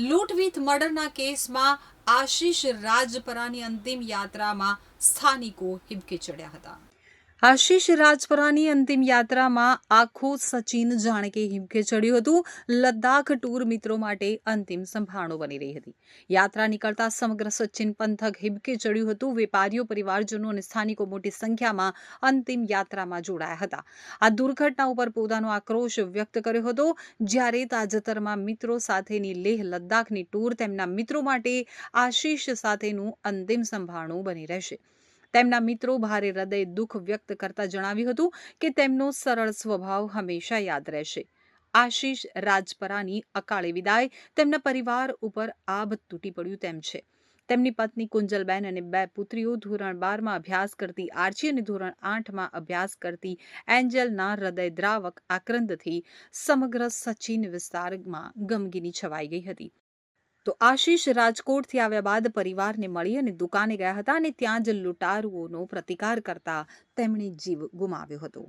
લૂંટ વિથ મર્ડરના કેસમાં આશીષ રાજપરાની અંતિમ યાત્રામાં સ્થાનિકો હિબકી ચડ્યા હતા. આશીષ રાજપરાની અંતિમ યાત્રામાં આખું સચિન જાણે હિમકે ચડ્યું હતું. લદ્દાખ ટૂર મિત્રો માટે અંતિમ સંભાળો બની રહી હતી. યાત્રા નીકળતા સમગ્ર સચિન પંથક હિબકે ચડ્યું હતું. વેપારીઓ, પરિવારજનો અને સ્થાનિકો મોટી સંખ્યામાં અંતિમ યાત્રામાં જોડાયા હતા. આ દુર્ઘટના ઉપર પોતાનો આક્રોશ વ્યક્ત કર્યો હતો. જ્યારે તાજેતરમાં મિત્રો સાથેની લેહ લદ્દાખની ટૂર તેમના મિત્રો માટે આશીષ સાથેનું અંતિમ સંભાળણું બની રહેશે. તેમના મિત્રો ભારે હૃદય દુઃખ વ્યક્ત કરતા જણાવ્યું હતું કે તેમનો સરળ સ્વભાવ હંમેશા યાદ રહેશે. આશીષ રાજપરાની અકાળે વિદાય તેમના પરિવાર ઉપર આભ તૂટી પડ્યું તેમ છે. તેમની પત્ની કુંજલબેન અને બે પુત્રીઓ ધોરણ બારમાં અભ્યાસ કરતી આર્ચી અને ધોરણ આઠમાં અભ્યાસ કરતી એન્જલના હૃદયદ્રાવક આક્રંદથી સમગ્ર સચિન વિસ્તારમાં ગમગીની છવાઈ ગઈ હતી. તો આશીષ રાજકોટથી આવ્યા બાદ પરિવારને મળી અને દુકાને ગયા હતા અને ત્યાં જ લૂંટારુઓનો પ્રતિકાર કરતા તેમણે જીવ ગુમાવ્યો હતો.